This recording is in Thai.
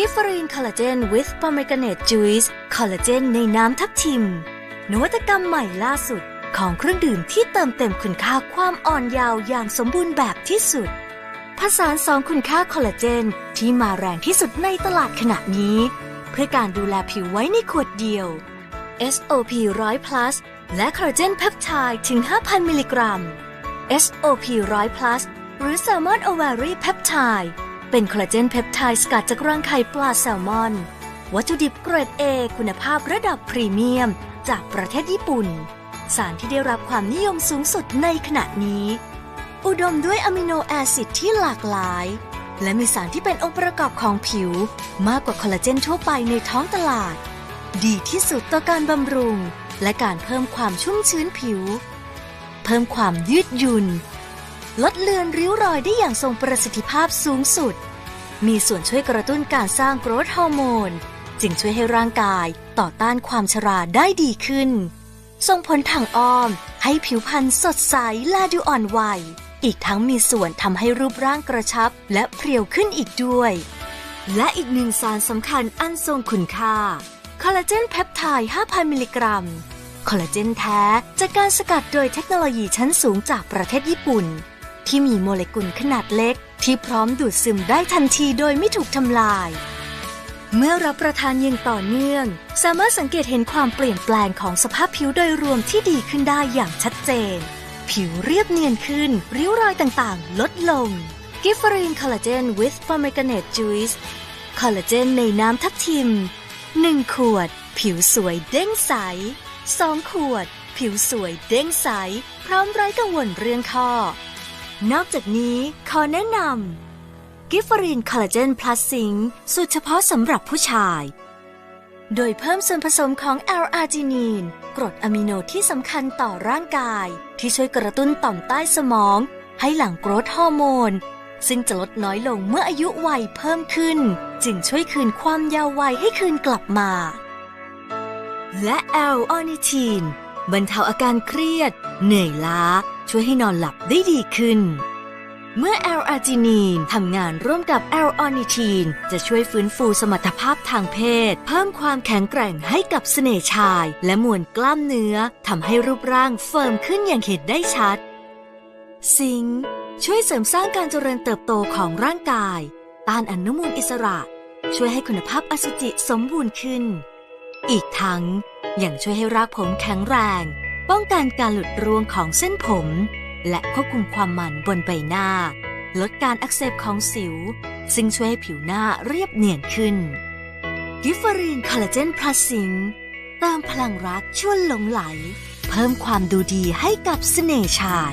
กิฟฟรีนคอลลาเจน with pomegranate juice คอลลาเจนในน้ำทับทิม นวัตกรรมใหม่ล่าสุดของเครื่องดื่มที่เติมเต็มคุณค่าความอ่อนเยาว์อย่างสมบูรณ์แบบที่สุด ผสานสองคุณค่าคอลลาเจนที่มาแรงที่สุดในตลาดขณะนี้ เพื่อการดูแลผิวไว้ในขวดเดียว SOP 100 plus และคอลลาเจนเพปไทด์ถึง 5,000 มิลลิกรัม SOP 100 plus หรือ Salmon Ovary Peptide เป็นคอลลาเจนเพปไทด์สกัดจากรังไข่ปลาแซลมอน วัตถุดิบเกรด A คุณภาพระดับพรีเมียม จากประเทศญี่ปุ่น สารที่ได้รับความนิยมสูงสุดในขณะนี้ อุดมด้วยอะมิโนแอซิดที่หลากหลาย และมีสารที่เป็นองค์ประกอบของผิว มากกว่าคอลลาเจนทั่วไปในท้องตลาด ดีที่สุดต่อการบำรุง และการเพิ่มความชุ่มชื้นผิว เพิ่มความยืดหยุ่น ลดเลือนริ้วรอยได้อย่างทรงประสิทธิภาพสูงสุด มีส่วนช่วยกระตุ้นการสร้างโกรทฮอร์โมน จึงช่วยให้ร่างกายต่อต้านความชราได้ดีขึ้น ส่งผลทางอ้อมให้ผิวพรรณสดใสและดูอ่อนวัย อีกทั้งมีส่วนทำให้รูปร่างกระชับและเพรียวขึ้นอีกด้วย และอีกหนึ่งสารสำคัญอันทรงคุณค่า คอลลาเจนเพปไทด์ 5,000 มิลลิกรัม คอลลาเจนแท้จากการสกัดโดยเทคโนโลยีชั้นสูงจากประเทศญี่ปุ่น ที่มีโมเลกุลขนาดเล็ก ที่พร้อมดูดซึมได้ทันทีโดยไม่ถูกทำลาย เมื่อรับประทานอย่างต่อเนื่อง สามารถสังเกตเห็นความเปลี่ยนแปลงของสภาพผิวโดยรวมที่ดีขึ้นได้อย่างชัดเจน ผิวเรียบเนียนขึ้น ริ้วรอยต่างๆ ลดลงกิฟฟรีนคอลลาเจน with pomegranate juice คอลลาเจนในน้ำทับทิม 1 ขวด ผิวสวยเด้งใส 2 ขวด ผิวสวยเด้งใส พร้อมไร้กังวลเรื่องข้อ นอกจากนี้ขอแนะนำกิฟฟรีนคอลลาเจนพลัสซิงสูตรเฉพาะสำหรับผู้ชาย โดยเพิ่มส่วนผสมของแอลอาร์จินีนกรดอะมิโนที่สำคัญต่อร่างกาย ที่ช่วยกระตุ้นต่อมใต้สมอง ให้หลั่งโกรทฮอร์โมน ซึ่งจะลดน้อยลงเมื่ออายุวัยเพิ่มขึ้น จึงช่วยคืนความยาววัยให้คืนกลับมา และแอลออนิทีน บรรเทาอาการเครียด เหนื่อยล้า ช่วยให้นอนหลับได้ดีขึ้น เมื่อแอลอาร์จินีนทำงานร่วมกับแอลออนิทีน จะช่วยฟื้นฟูสมรรถภาพทางเพศ เพิ่มความแข็งแกร่งให้กับเสน่ห์ชาย และมวลกล้ามเนื้อทำให้รูปร่างเฟิร์มขึ้นอย่างเห็นได้ชัด ซิงช่วยเสริมสร้างการเจริญเติบโตของร่างกาย ต้านอนุมูลอิสระ ช่วยให้คุณภาพอสุจิสมบูรณ์ขึ้น อีกทั้ง ยังช่วยให้รากผมแข็งแรง ป้องกันการหลุดร่วงของเส้นผม และควบคุมความมันบนใบหน้า ลดการอักเสบของสิว ซึ่งช่วยให้ผิวหน้าเรียบเนียนขึ้น กิฟฟรีนคอลลาเจนพลัสซิงเติมพลังรักชวนหลงไหล เพิ่มความดูดีให้กับเสน่ห์ชาย